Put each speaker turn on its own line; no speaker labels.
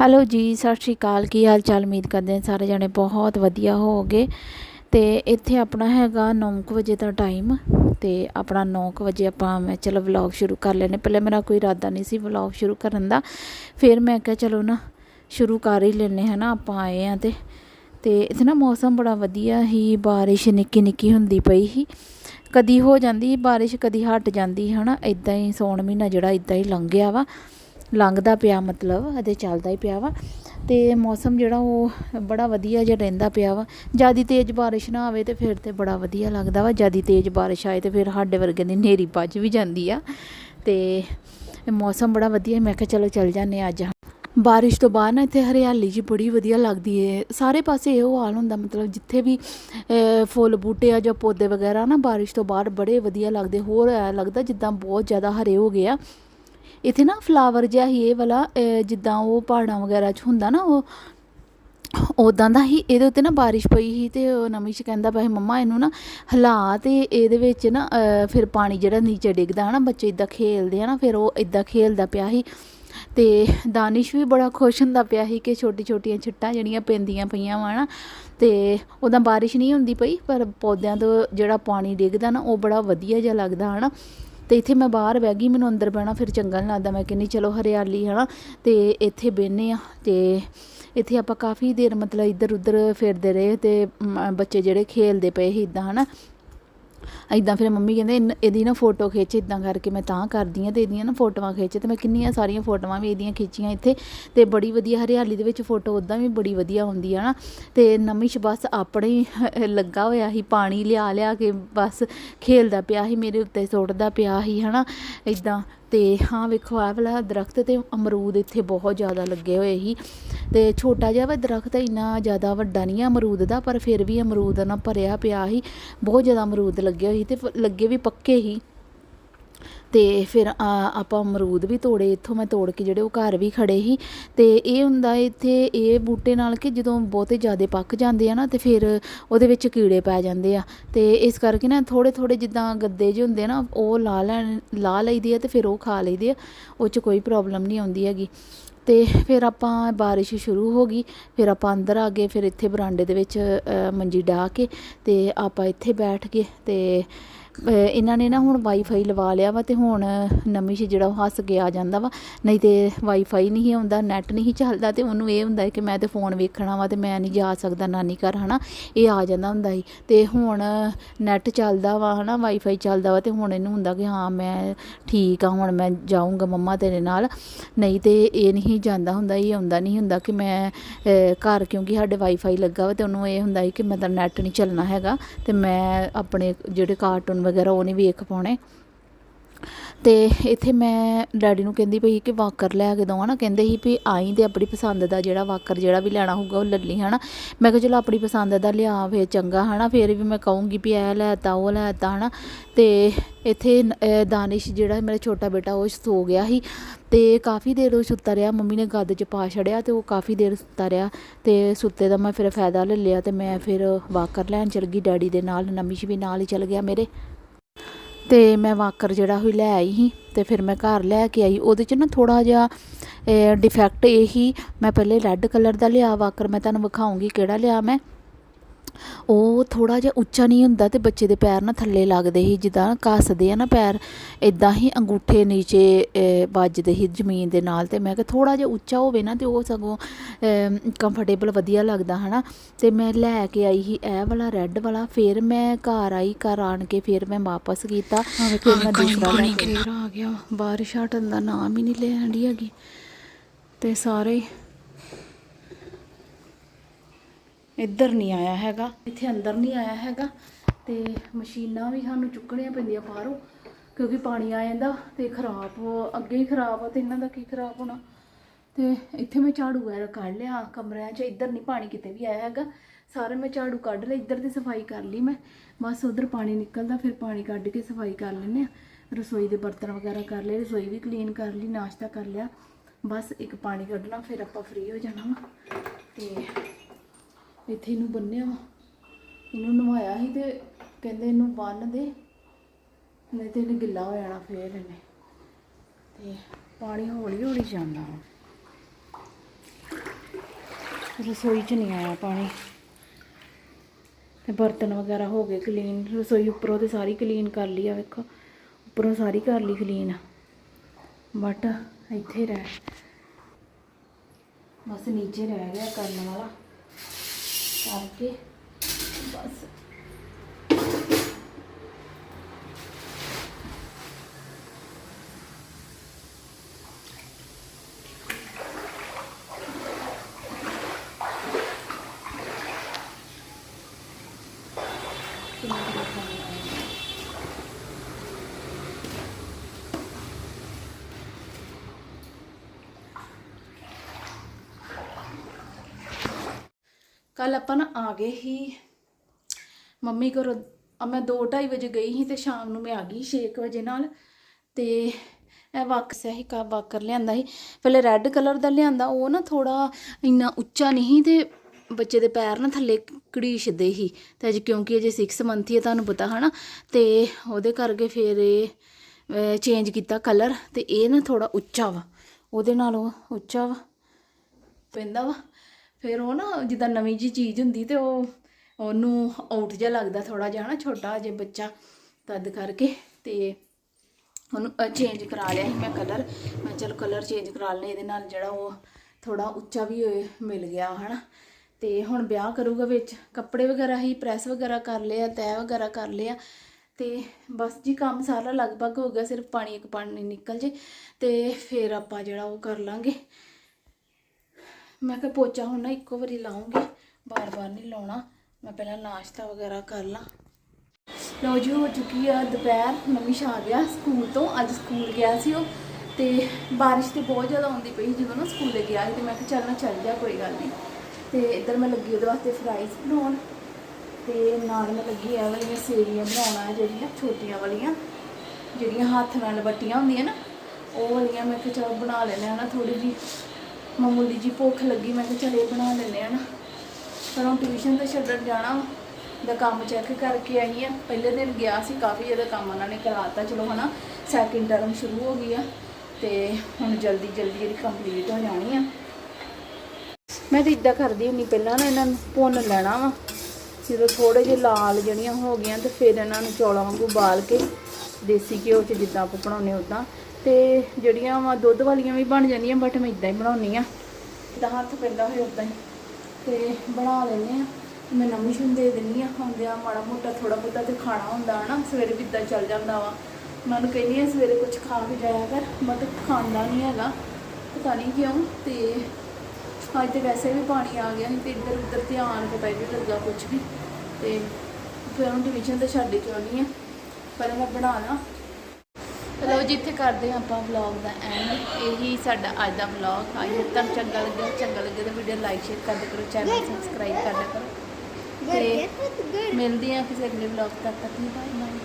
Hello ਜੀ, ਸਤਿ ਸ਼੍ਰੀ ਅਕਾਲ। ਕੀ ਹਾਲ ਚਾਲ? ਉਮੀਦ ਕਰਦੇ ਹਾਂ ਸਾਰੇ ਜਣੇ ਬਹੁਤ ਵਧੀਆ ਹੋਵੋਗੇ। ਤੇ ਇੱਥੇ ਆਪਣਾ ਹੈਗਾ 9 ਵਜੇ ਦਾ ਟਾਈਮ ਤੇ ਆਪਣਾ 9 ਵਜੇ ਆਪਾਂ ਮੈਂ ਚਲੋ ਵਲੌਗ ਸ਼ੁਰੂ ਕਰ ਲੈਨੇ ਪਹਿਲੇ ਮੇਰਾ ਕੋਈ ਇਰਾਦਾ ਨਹੀਂ ਸੀ ਵਲੌਗ ਸ਼ੁਰੂ ਕਰਨ ਦਾ। ਫਿਰ ਮੈਂ ਕਿਹਾ ਚਲੋ ਨਾ, ਸ਼ੁਰੂ ਕਰ ਹੀ ਲੈਨੇ ਹਨਾ ਆਪਾਂ ਆਏ ਆ ਤੇ। ਤੇ ਇੱਥੇ ਨਾ ਮੌਸਮ ਬੜਾ ਵਧੀਆ ਹੀ, ਬਾਰਿਸ਼ ਨਿੱਕੀ ਨਿੱਕੀ ਹੁੰਦੀ ਪਈ ਸੀ ਕਦੀ ਹੋ ਜਾਂਦੀ, ਬਾਰਿਸ਼ ਕਦੀ ਹਟ ਜਾਂਦੀ, ਹਨਾ? ਇਦਾਂ ਹੀ ਸੌਣ ਮਹੀਨਾ ਜਿਹੜਾ ਇਦਾਂ ਹੀ ਲੰਘ ਗਿਆ ਵਾ। ਲੰਘਦਾ ਪਿਆ ਮਤਲਬ ਅਜੇ ਚੱਲਦਾ ਹੀ ਪਿਆ ਵਾ। ਤੇ ਮੌਸਮ ਜਿਹੜਾ ਉਹ ਬੜਾ ਵਧੀਆ ਜਿਹਾ ਰਹਿੰਦਾ ਪਿਆ ਵਾ। ਜਿਆਦੀ ਤੇਜ਼ ਬਾਰਿਸ਼ ਨਾ ਆਵੇ ਤੇ ਫਿਰ ਤੇ ਬੜਾ ਵਧੀਆ ਲੱਗਦਾ ਵਾ। ਜਿਆਦੀ ਤੇਜ਼ ਬਾਰਿਸ਼ ਆਏ ਤੇ ਫਿਰ ਸਾਡੇ ਵਰਗੇ ਦੀ ਨੇਰੀ ਵੱਜ ਵੀ ਜਾਂਦੀ ਆ। ਤੇ ਮੌਸਮ ਬੜਾ ਵਧੀਆ ਮੈਂ ਕਿਹਾ ਚਲੋ ਚੱਲ ਜਾਂਦੇ ਹਾਂ ਅੱਜ। ਬਾਰਿਸ਼ ਤੋਂ ਬਾਅਦ ਨਾ ਇੱਥੇ ਹਰਿਆਲੀ ਜੀ ਬੜੀ ਵਧੀਆ ਲੱਗਦੀ ਏ। ਸਾਰੇ ਪਾਸੇ ਇਹੋ ਹਾਲ ਹੁੰਦਾ, ਮਤਲਬ ਜਿੱਥੇ ਵੀ ਫੁੱਲ ਬੂਟੇ ਆ ਜਾਂ ਪੌਦੇ ਵਗੈਰਾ ਨਾ, ਬਾਰਿਸ਼ ਤੋਂ ਬਾਅਦ ਬੜੇ ਵਧੀਆ ਲੱਗਦੇ। ਹੋਰ ਲੱਗਦਾ ਜਿੱਦਾਂ ਬਹੁਤ ਜ਼ਿਆਦਾ ਹਰੇ ਹੋ ਗਏ ਆ। ਇੱਥੇ ਨਾ ਫਲਾਵਰ ਜਿਹਾ ਹੀ ਇਹ ਵਾਲਾ ਜਿੱਦਾਂ ਉਹ ਪਹਾੜਾਂ ਵਗੈਰਾ 'ਚ ਹੁੰਦਾ ਨਾ ਉਹ ਉਦਾਂ ਦਾ ਹੀ ਇਹਦੇ ਉੱਤੇ ਨਾ ਬਾਰਿਸ਼ ਪਈ ਸੀ ਤੇ ਉਹ ਨਮਿਸ਼ ਕਹਿੰਦਾ ਪਿਆ ਸੀ, ਮੰਮਾ, ਇਹਨੂੰ ਨਾ ਹਿਲਾ ਤੇ ਇਹਦੇ ਵਿੱਚ ਨਾ ਫਿਰ ਪਾਣੀ ਜਿਹੜਾ ਨੀਚੇ ਡਿੱਗਦਾ ਹਨਾ, ਬੱਚੇ ਇਦਾਂ ਖੇਲਦੇ ਆ ਨਾ, ਫਿਰ ਉਹ ਇਦਾਂ ਖੇਲਦਾ ਪਿਆ ਸੀ ਤੇ ਦਾਨਿਸ਼ ਵੀ ਬੜਾ ਖੁਸ਼ ਹੁੰਦਾ ਪਿਆ ਸੀ ਕਿ ਛੋਟੀ ਛੋਟੀਆਂ ਛਿੱਟਾਂ ਜਿਹੜੀਆਂ ਪੈਂਦੀਆਂ ਪਈਆਂ ਵਾ ਨਾ ਤੇ ਉਹਦਾ ਬਾਰਿਸ਼ ਨਹੀਂ ਹੁੰਦੀ ਪਈ, ਪਰ ਪੌਦਿਆਂ ਤੋਂ ਜਿਹੜਾ ਪਾਣੀ ਡਿੱਗਦਾ ਨਾ, ਉਹ ਬੜਾ ਵਧੀਆ ਜਿਹਾ ਲੱਗਦਾ ਹਨਾ। ਤੇ ਇੱਥੇ ਮੈਂ ਬਾਹਰ ਬਹਿ ਗਈ, ਮੈਨੂੰ ਅੰਦਰ ਬਹਿਣਾ ਫਿਰ ਚੰਗਾ ਨਹੀਂ ਲੱਗਦਾ। ਮੈਂ ਕਹਿੰਦੀ ਚਲੋ ਹਰਿਆਲੀ ਹੈ ਨਾ ਤੇ ਇੱਥੇ ਬਹਿਨੇ ਆ ਤੇ ਇੱਥੇ ਆਪਾਂ ਕਾਫੀ ਦੇਰ ਮਤਲਬ ਇੱਧਰ ਉੱਧਰ ਫਿਰਦੇ ਰਹੇ ਤੇ ਬੱਚੇ ਜਿਹੜੇ ਖੇਲਦੇ ਪਏ ਸੀ ਇਦਾਂ ਹਨਾ। ਇਦਾਂ ਫਿਰ ਮੰਮੀ ਕਹਿੰਦੇ ਇਹਦੀ ਨਾ ਫੋਟੋ ਖਿੱਚ ਇਦਾਂ ਕਰਕੇ ਮੈਂ ਤਾਂ ਕਰਦੀ ਆ ਤੇ ਇਹਦੀਆਂ ਨਾ ਫੋਟੋਆਂ ਖਿੱਚ ਤੇ ਮੈਂ ਕਿੰਨੀਆਂ ਸਾਰੀਆਂ ਫੋਟੋਆਂ ਵੀ ਇਹਦੀਆਂ ਖਿੱਚੀਆਂ ਇੱਥੇ ਤੇ ਬੜੀ ਵਧੀਆ ਹਰਿਆਲੀ ਦੇ ਵਿੱਚ ਫੋਟੋ ਉਦਾਂ ਵੀ ਬੜੀ ਵਧੀਆ ਹੁੰਦੀ ਆ ਨਾ ਤੇ ਨਮਿਸ਼ ਬਸ ਆਪਣੇ ਲੱਗਾ ਹੋਇਆ ਸੀ, ਪਾਣੀ ਲਿਆ ਲਿਆ ਕੇ ਬਸ ਖੇਲਦਾ ਪਿਆ ਸੀ, ਮੇਰੇ ਉੱਤੇ ਸੁੱਟਦਾ ਪਿਆ ਸੀ, ਹਨਾ ਇਦਾਂ ਤੇ ਹਾਂ, ਵੇਖੋ ਆਹ ਵਾਲਾ ਦਰਖਤ ਤੇ ਅਮਰੂਦ ਇੱਥੇ ਬਹੁਤ ਜ਼ਿਆਦਾ ਲੱਗੇ ਹੋਏ ਸੀ। ਤੇ ਛੋਟਾ ਜਿਹਾ ਵਾ ਦਰਖਤ ਇੰਨਾ ਜ਼ਿਆਦਾ ਵੱਡਾ ਨਹੀਂ ਆ ਅਮਰੂਦ ਦਾ, ਪਰ ਫਿਰ ਵੀ ਅਮਰੂਦ ਨਾਲ ਭਰਿਆ ਪਿਆ ਸੀ। ਬਹੁਤ ਜ਼ਿਆਦਾ ਅਮਰੂਦ ਲੱਗੇ ਹੋਏ ਸੀ ਤੇ ਲੱਗੇ ਵੀ ਪੱਕੇ ਸੀ। ਤੇ ਫਿਰ ਆਪਾਂ ਅਮਰੂਦ ਵੀ ਤੋੜੇ, ਇੱਥੋਂ ਮੈਂ ਤੋੜ ਕੇ ਜਿਹੜੇ ਉਹ ਘਰ ਵੀ ਖੜੇ ਸੀ। ਤੇ ਇਹ ਹੁੰਦਾ ਇੱਥੇ, ਇਹ ਬੂਟੇ ਨਾਲ ਕਿ ਜਦੋਂ ਬਹੁਤੇ ਜ਼ਿਆਦਾ ਪੱਕ ਜਾਂਦੇ ਆ ਨਾ, ਤੇ ਫਿਰ ਉਹਦੇ ਵਿੱਚ ਕੀੜੇ ਪੈ ਜਾਂਦੇ ਆ। ਤੇ ਇਸ ਕਰਕੇ ਨਾ ਥੋੜੇ ਥੋੜੇ ਜਿੱਦਾਂ ਗੱਦੇ ਜਿਹੇ ਹੁੰਦੇ ਆ ਨਾ, ਉਹ ਲਾ ਲੈਣ, ਲਾ ਲਈਦੇ ਆ ਤੇ ਫਿਰ ਉਹ ਖਾ ਲਈਦੇ ਆ, ਉਹ 'ਚ ਕੋਈ ਪ੍ਰੋਬਲਮ ਨਹੀਂ ਆਉਂਦੀ ਹੈਗੀ। ਤੇ ਫਿਰ ਆਪਾਂ ਬਾਰਿਸ਼ ਸ਼ੁਰੂ ਹੋ ਗਈ, ਫਿਰ ਆਪਾਂ ਅੰਦਰ ਆ ਗਏ, ਫਿਰ ਇੱਥੇ ਬਰਾਂਡੇ ਦੇ ਵਿੱਚ ਮੰਜੀ ਢਾ ਕੇ ਤੇ ਆਪਾਂ ਇੱਥੇ ਬੈਠ ਗਏ ਤੇ ਇਹਨਾਂ ਨੇ ਨਾ ਹੁਣ ਵਾਈਫਾਈ ਲਵਾ ਲਿਆ ਵਾ ਤੇ ਹੁਣ ਨਵੀਂ ਸੀ ਜਿਹੜਾ ਉਹ ਹੱਸ ਕੇ ਆ ਜਾਂਦਾ ਵਾ। ਨਹੀਂ ਤੇ ਵਾਈਫਾਈ ਨਹੀਂ ਆਉਂਦਾ ਨੈਟ ਨਹੀਂ ਚੱਲਦਾ ਤੇ ਉਹਨੂੰ ਇਹ ਹੁੰਦਾ ਕਿ ਮੈਂ ਤੇ ਫੋਨ ਵੇਖਣਾ ਵਾ ਤੇ ਮੈਂ ਨਹੀਂ ਜਾ ਸਕਦਾ ਨਾਨੀ ਘਰ, ਹਨਾ? ਇਹ ਆ ਜਾਂਦਾ ਹੁੰਦਾ ਸੀ। ਤੇ ਹੁਣ ਨੈਟ ਚੱਲਦਾ ਵਾ, ਹਨਾ? ਵਾਈਫਾਈ ਚੱਲਦਾ ਵਾ ਤੇ ਹੁਣ ਇਹਨੂੰ ਹੁੰਦਾ ਕਿ ਹਾਂ, ਮੈਂ ਠੀਕ ਆ, ਹੁਣ ਮੈਂ ਜਾਊਂਗਾ ਮੰਮਾ ਤੇਰੇ ਨਾਲ। ਨਹੀਂ ਤੇ ਇਹ ਨਹੀਂ ਜਾਂਦਾ ਹੁੰਦਾ, ਇਹ ਆਉਂਦਾ ਨਹੀਂ ਹੁੰਦਾ ਕਿ ਮੈਂ ਘਰ ਕਿਉਂਕਿ ਸਾਡੇ ਵਾਈਫਾਈ ਲੱਗਾ ਵਾ ਤੇ ਉਹਨੂੰ ਇਹ ਹੁੰਦਾ ਸੀ ਕਿ ਮੈਂ ਤਾਂ ਨੈਟ ਨਹੀਂ ਚੱਲਣਾ ਹੈਗਾ ਤੇ ਮੈਂ ਆਪਣੇ ਜਿਹੜੇ ਕਾਰਟੂਨ ਵਗੈਰਾ ਉਹ ਨਹੀਂ ਵੇਖ ਪਾਉਣੇ। ਤੇ ਇੱਥੇ ਮੈਂ ਡੈਡੀ ਨੂੰ ਕਹਿੰਦੀ ਪਈ ਕਿ ਵਾਕਰ ਲੈ ਕੇ ਦਵਾਂ ਨਾ। ਕਹਿੰਦੇ ਸੀ ਵੀ ਆਈ ਤੇ ਆਪਣੀ ਪਸੰਦ ਦਾ ਜਿਹੜਾ ਵਾਕਰ ਜਿਹੜਾ ਵੀ ਲੈਣਾ ਹੋਊਗਾ ਉਹ ਲੱਲੀ ਹਨਾ। ਮੈਂ ਕਿਹਾ ਚਲੋ ਆਪਣੀ ਪਸੰਦ ਦਾ ਲਿਆ ਫੇਰ ਚੰਗਾ, ਹਨਾ। ਫੇਰ ਵੀ ਮੈਂ ਕਹੂੰਗੀ ਵੀ ਇਹ ਲੈਤਾ ਉਹ ਲੈਤਾ ਹਨਾ। ਤੇ ਇੱਥੇ ਨ- ਅਹ ਦਾਨਿਸ਼ ਜਿਹੜਾ ਮੇਰਾ ਛੋਟਾ ਬੇਟਾ, ਉਹ ਸੋ ਗਿਆ ਸੀ। ਤੇ ਕਾਫੀ ਦੇਰ ਉਹ ਸੁੱਤਾ ਰਿਹਾ। ਮੰਮੀ ਨੇ ਗੱਦ 'ਚ ਪਾ ਛੜਿਆ ਤੇ ਉਹ ਕਾਫੀ ਦੇਰ ਸੁੱਤਾ ਰਿਹਾ। ਤੇ ਸੁੱਤੇ ਦਾ ਮੈਂ ਫਿਰ ਫਾਇਦਾ ਲੈ ਲਿਆ ਤੇ ਮੈਂ ਫਿਰ ਵਾਕਰ ਲੈਣ ਚਲ ਗਈ। ਡੈਡੀ ਦੇ ਨਾਲ, ਨਮਿਸ਼ ਵੀ ਨਾਲ ਹੀ ਚਲ ਗਿਆ ਮੇਰੇ। ਤੇ ਮੈਂ ਵਾਕਰ ਜਿਹੜਾ ਹੋਈ ਲੈ ਆਈ ਸੀ ਤੇ ਫਿਰ ਮੈਂ ਘਰ ਲੈ ਕੇ ਆਈ। ਉਹਦੇ ਚ ਨਾ ਥੋੜਾ ਜਿਹਾ ਡਿਫੈਕਟ ਇਹ ਹੀ ਮੈਂ ਪਹਿਲੇ ਰੈੱਡ ਕਲਰ ਦਾ ਲਿਆ ਵਾਕਰ, ਮੈਂ ਤੁਹਾਨੂੰ ਵਿਖਾਉਂਗੀ ਕਿਹੜਾ ਲਿਆ ਮੈਂ। ਉਹ ਥੋੜਾ ਜਿਹਾ ਉੱਚਾ ਨਹੀਂ ਹੁੰਦਾ ਤੇ ਬੱਚੇ ਦੇ ਪੈਰ ਨਾ ਥੱਲੇ ਲੱਗਦੇ ਸੀ ਜਿੱਦਾਂ ਕੱਸਦੇ ਆ ਨਾ ਪੈਰ ਇਦਾਂ ਹੀ ਅੰਗੂਠੇ ਨੀਚੇ ਵੱਜਦੇ ਸੀ ਜ਼ਮੀਨ ਦੇ ਨਾਲ ਤੇ ਮੈਂ ਕਿਹਾ ਥੋੜਾ ਜਿਹਾ ਉੱਚਾ ਹੋਵੇ ਨਾ ਤੇ ਉਹ ਸਗੋਂ ਕੰਫਰਟੇਬਲ ਵਧੀਆ ਲੱਗਦਾ ਹਨਾ? ਤੇ ਮੈਂ ਲੈ ਕੇ ਆਈ ਸੀ ਇਹ ਵਾਲਾ ਰੈੱਡ ਵਾਲਾ ਫਿਰ ਮੈਂ ਘਰ ਆਈ ਘਰ ਆਣ ਕੇ ਫਿਰ ਮੈਂ ਵਾਪਸ ਕੀਤਾ। ਫਿਰ ਮੈਂ ਦੂਸਰਾ ਲੈ ਕੇ ਆ ਗਿਆ ਬਾਰਿਸ਼ ਹਟਣ ਦਾ ਨਾਮ ਹੀ ਨਹੀਂ ਲੈਣ ਡਈ ਹੈਗੀ। ਤੇ ਸਾਰੇ ਇੱਧਰ ਨਹੀਂ ਆਇਆ ਹੈਗਾ। ਇੱਥੇ ਅੰਦਰ ਨਹੀਂ ਆਇਆ ਹੈਗਾ ਤੇ ਮਸ਼ੀਨਾਂ ਵੀ ਸਾਨੂੰ ਚੁੱਕਣੀਆਂ ਪੈਂਦੀਆਂ ਬਾਹਰੋਂ, ਕਿਉਂਕਿ ਪਾਣੀ ਆ ਜਾਂਦਾ ਤੇ ਖਰਾਬ ਹੋ- ਅੱਗੇ ਹੀ ਖਰਾਬ ਆ ਤੇ ਇਹਨਾਂ ਦਾ ਕੀ ਖਰਾਬ ਹੋਣਾ। ਤੇ ਇੱਥੇ ਮੈਂ ਝਾੜੂ ਵਗੈਰਾ ਕੱਢ ਲਿਆ ਕਮਰਿਆਂ 'ਚ, ਇੱਧਰ ਨਹੀਂ ਪਾਣੀ ਕਿਤੇ ਵੀ ਆਇਆ ਹੈਗਾ। ਸਾਰੇ ਮੈਂ ਝਾੜੂ ਕੱਢ ਲਿਆ ਇੱਧਰ ਦੀ ਸਫ਼ਾਈ ਕਰ ਲਈ ਮੈਂ। ਬਸ ਉਧਰ ਪਾਣੀ ਨਿਕਲਦਾ, ਫਿਰ ਪਾਣੀ ਕੱਢ ਕੇ ਸਫ਼ਾਈ ਕਰ ਲੈਂਦੇ ਆ ਰਸੋਈ ਦੇ ਬਰਤਨ ਵਗੈਰਾ ਕਰ ਲਏ, ਰਸੋਈ ਵੀ ਕਲੀਨ ਕਰ ਲਈ, ਨਾਸ਼ਤਾ ਕਰ ਲਿਆ। ਬਸ ਇੱਕ ਪਾਣੀ ਕੱਢਣਾ, ਫਿਰ ਆਪਾਂ ਫ੍ਰੀ ਹੋ ਜਾਣਾ ਵਾ। ਤੇ ਇੱਥੇ ਇਹਨੂੰ ਬੰਨਿਆ ਵਾ। ਇਹਨੂੰ ਨਵਾਇਆ ਸੀ ਤੇ ਕਹਿੰਦੇ ਇਹਨੂੰ ਬੰਨ ਦੇ, ਨਹੀਂ ਤੇ ਇਹਨੇ ਗਿੱਲਾ ਹੋ ਜਾਣਾ ਫੇਰ ਇਹਨੇ। ਤੇ ਪਾਣੀ ਹੌਲੀ ਹੌਲੀ ਜਾਂਦਾ ਵਾ। ਰਸੋਈ 'ਚ ਨਹੀਂ ਆਇਆ ਪਾਣੀ। ਤੇ ਬਰਤਨ ਵਗੈਰਾ ਹੋ ਗਏ ਕਲੀਨ ਰਸੋਈ ਉੱਪਰੋਂ ਤੇ ਸਾਰੀ ਕਲੀਨ ਕਰ ਲਈ ਆ ਵੇਖੋ। ਉੱਪਰੋਂ ਸਾਰੀ ਕਰ ਲਈ ਕਲੀਨ ਬਟ ਇੱਥੇ ਰਹਿ ਬਸ ਨੀਚੇ ਰਹਿ ਗਿਆ ਕਰਨ ਵਾਲਾ। ਕਰਕੇ ਬਸ ਕਿੰਨਾ ਕੁ ਪਾਣੀ ਆਇਆ ਕੱਲ ਆਪਾਂ ਨਾ ਆ ਗਏ ਹੀ ਮੰਮੀ ਘਰੋਂ ਆ ਮੈਂ 2:30 ਵਜੇ ਗਈ ਸੀ ਤੇ ਸ਼ਾਮ ਨੂੰ ਮੈਂ ਆ ਗਈ 6 ਵਜੇ ਨਾਲ। ਤੇ ਇਹ ਵਾਕਸ ਹੀ ਕਾ ਵਾਕਰ ਲਿਆਂਦਾ ਸੀ। ਪਹਿਲੇ ਰੈੱਡ ਕਲਰ ਦਾ ਲਿਆਂਦਾ, ਉਹ ਨਾ ਥੋੜਾ ਇੰਨਾ ਉੱਚਾ ਨਹੀਂ ਤੇ ਬੱਚੇ ਦੇ ਪੈਰ ਨਾ ਥੱਲੇ ਘੜੀਸ਼ਦੇ ਹੀ ਤੇ ਅਜੇ ਕਿਉਂਕਿ ਅਜੇ 6 ਮੰਥ ਹੀ ਹੈ ਤੁਹਾਨੂੰ ਪਤਾ ਹਨਾ, ਤੇ ਉਹਦੇ ਕਰਕੇ ਫਿਰ ਇਹ ਚੇਂਜ ਕੀਤਾ ਕਲਰ ਤੇ ਇਹ ਨਾ ਥੋੜਾ ਉੱਚਾ ਵਾ। ਉਹਦੇ ਨਾਲ ਉਹ ਉੱਚਾ ਵਾ, ਪੈਂਦਾ ਵਾ। ਫਿਰ ਉਹ ਨਾ ਜਿੱਦਾਂ ਨਵੀਂ ਜੀ ਚੀਜ਼ ਹੁੰਦੀ ਤੇ ਉਹ, ਉਹਨੂੰ ਆਊਟ ਜਿਹਾ ਲੱਗਦਾ ਥੋੜਾ ਜਿਹਾ ਨਾ ਛੋਟਾ ਜੇ ਬੱਚਾ ਤਦ ਕਰਕੇ ਤੇ ਉਹਨੂੰ ਚੇਂਜ ਕਰਾ ਲਿਆ ਸੀ ਮੈਂ ਕਲਰ ਮੈਂ ਚਲ ਕਲਰ ਚੇਂਜ ਕਰਾ ਲੈਣੇ ਇਹਦੇ ਨਾਲ ਜਿਹੜਾ ਉਹ ਥੋੜਾ ਉੱਚਾ ਵੀ ਮਿਲ ਗਿਆ ਹਨਾ। ਤੇ ਹੁਣ ਵਿਆਹ ਕਰੂਗਾ ਵਿੱਚ, ਕੱਪੜੇ ਵਗੈਰਾ ਹੀ ਪ੍ਰੈਸ ਵਗੈਰਾ ਕਰ ਲਿਆ ਤੈਅ ਵਗੈਰਾ ਕਰ ਲਿਆ। ਤੇ ਬਸ ਜੀ ਕੰਮ ਸਾਰਾ ਲਗਭਗ ਹੋ ਗਿਆ, ਸਿਰਫ ਪਾਣੀ ਇੱਕ ਪਾਣੀ ਨਿਕਲ ਜੇ ਤੇ ਫਿਰ ਆਪਾਂ ਜਿਹੜਾ ਉਹ ਕਰ ਲਾਂਗੇ। ਮੈਂ ਕਿਹਾ ਪੋਚਾ ਹੁਣ ਨਾ ਇੱਕੋ ਵਾਰੀ ਲਾਉਂਗੀ ਬਾਰ-ਬਾਰ ਨਹੀਂ ਲਾਉਣਾ। ਮੈਂ ਪਹਿਲਾਂ ਨਾਸ਼ਤਾ ਵਗੈਰਾ ਕਰ ਲਾਂ। ਲਓ ਜੀ, ਹੋ ਚੁੱਕੀ ਆ ਦੁਪਹਿਰ ਨਵੀਂ ਆ ਗਿਆ ਸਕੂਲ ਤੋਂ, ਅੱਜ ਸਕੂਲ ਗਿਆ ਸੀ ਉਹ। ਤੇ ਬਾਰਿਸ਼ ਤੇ ਬਹੁਤ ਜ਼ਿਆਦਾ ਆਉਂਦੀ ਪਈ ਜਦੋਂ ਨਾ ਸਕੂਲੇ ਗਿਆ ਸੀ, ਤੇ ਮੈਂ ਕਿਹਾ ਚੱਲ ਨਾ ਚੱਲ ਜਾ, ਕੋਈ ਗੱਲ ਨਹੀਂ। ਤੇ ਇੱਧਰ ਮੈਂ ਲੱਗੀ ਉਹਦੇ ਵਾਸਤੇ ਫਰਾਈਜ਼ ਬਣਾਉਣ। ਤੇ ਨਾਲ ਮੈਂ ਲੱਗੀ ਆ ਵਾਲੀਆਂ ਸੇਵੀਆਂ ਬਣਾਉਣਾ ਜਿਹੜੀਆਂ ਛੋਟੀਆਂ ਵਾਲੀਆਂ, ਜਿਹੜੀਆਂ ਹੱਥ ਨਾਲ ਵੱਟੀਆਂ ਹੁੰਦੀਆਂ ਨਾ, ਉਹ ਵਾਲੀਆਂ ਮੈਂ ਕਿਹਾ ਚਲ ਬਣਾ ਲੈਣੇ ਆ ਨਾ ਥੋੜੀ ਜੀ ਮਾਮੂਲੀ ਜੀ ਭੁੱਖ ਲੱਗੀ, ਮੈਂ ਕਿਹਾ ਚਲ ਇਹ ਬਣਾ ਲੈਣੇ ਆ ਨਾ। ਪਰ ਹੁਣ ਟਿਊਸ਼ਨ ਤੇ ਛੱਡਣ ਜਾਣਾ ਵਾ। ਦਾ ਕੰਮ ਚੈੱਕ ਕਰਕੇ ਆਈ ਆ। ਪਹਿਲੇ ਦਿਨ ਗਿਆ ਸੀ, ਕਾਫੀ ਜ਼ਿਆਦਾ ਕੰਮ ਉਹਨਾਂ ਨੇ ਕਰਾਤਾ ਚਲੋ ਹਨਾ ਸੈਕਿੰਡ ਟਰਮ ਸ਼ੁਰੂ ਹੋ ਗਈ ਆ, ਤੇ ਹੁਣ ਜਲਦੀ ਜਲਦੀ ਇਹਦੀ ਕੰਪਲੀਟ ਹੋ ਜਾਣੀ ਆ। ਮੈਂ ਤਾਂ ਇਦਾਂ ਕਰਦੀ ਹੁੰਨੀ ਪਹਿਲਾਂ ਨਾ ਇਹਨਾਂ ਨੂੰ ਭੁੰਨ ਲੈਣਾ ਵਾ। ਜਦੋਂ ਥੋੜੇ ਜਿਹੇ ਲਾਲ ਜਿਹੜੀਆਂ ਹੋ ਗਈਆਂ, ਤੇ ਫਿਰ ਇਹਨਾਂ ਨੂੰ ਚੌਲਾਂ ਵਾਂਗੂ ਬਾਲ ਕੇ, ਦੇਸੀ ਘਿਓ 'ਚ ਜਿੱਦਾਂ ਆਪਾਂ ਬਣਾਉਂਦੇ ਉਦਾਂ ਤੇ ਜਿਹੜੀਆਂ ਵਾ ਦੁੱਧ ਵਾਲੀਆਂ ਵੀ ਬਣ ਜਾਂਦੀਆਂ ਬਟ ਮੈਂ ਇਦਾਂ ਹੀ ਬਣਾਉਣੀ ਆ ਜਿੱਦਾਂ ਹੱਥ ਪੈਂਦਾ ਹੋਇਆ ਉਦਾਂ ਹੀ। ਤੇ ਬਣਾ ਲੈਂਦੇ ਆ ਮੈਂ ਨਵੀਂ ਸ਼ੁੰ ਦੇ ਦਿੰਨੀ ਆ ਹੁੰਦਿਆਂ ਮਾੜਾ ਮੋਟਾ ਥੋੜਾ ਬਹੁਤਾ ਤੇ ਖਾਣਾ ਹੁੰਦਾ ਨਾ ਸਵੇਰੇ ਵੀ ਇਦਾਂ ਚੱਲ ਜਾਂਦਾ ਵਾ। ਮੈਂ ਉਹਨੂੰ ਕਹਿੰਦੀ ਆ ਸਵੇਰੇ ਕੁਝ ਖਾ ਕੇ ਜਾਇਆ ਕਰ। ਬਟ ਖਾਂਦਾ ਨਹੀਂ ਹੈਗਾ। ਪਤਾ ਨਹੀਂ ਕਿਉਂ ਤੇ ਅੱਜ ਤੇ ਵੈਸੇ ਵੀ ਪਾਣੀ ਆ ਗਿਆ ਨਹੀਂ ਤੇ ਇੱਧਰ ਉੱਧਰ ਧਿਆਨ ਪਤਾ ਹੀ ਨਹੀਂ ਲੱਗਾ ਕੁਝ ਵੀ। ਤੇ ਫਿਰ ਉਹਨੂੰ ਟਿਊਸ਼ਨ ਤੇ ਛੱਡ ਕੇ ਆਉਣੀ ਆ ਪਰ ਮੈਂ ਬਣਾ ਲਾਂ। ਚਲੋ ਜੀ ਇੱਥੇ ਕਰਦੇ ਆਪਾਂ ਵਲੌਗ ਦਾ ਐਂਡ ਇਹੀ ਸਾਡਾ ਅੱਜ ਦਾ ਵਲੌਗ ਆਈ ਹੋਪ ਤੁਹਾਨੂੰ ਚੰਗਾ ਲੱਗਿਆ। ਚੰਗਾ ਲੱਗਿਆ ਤਾਂ ਵੀਡੀਓ ਲਾਈਕ ਸ਼ੇਅਰ ਕਰਦੇ ਕਰੋ ਚੈਨਲ ਸਬਸਕ੍ਰਾਈਬ ਕਰਨਾ ਕਰੋ ਤੇ ਮਿਲਦੇ ਹਾਂ ਕਿਸੇ ਅਗਲੇ ਵਲੌਗ ਤੱਕ। ਤੱਕ ਬਾਏ ਬਾਏ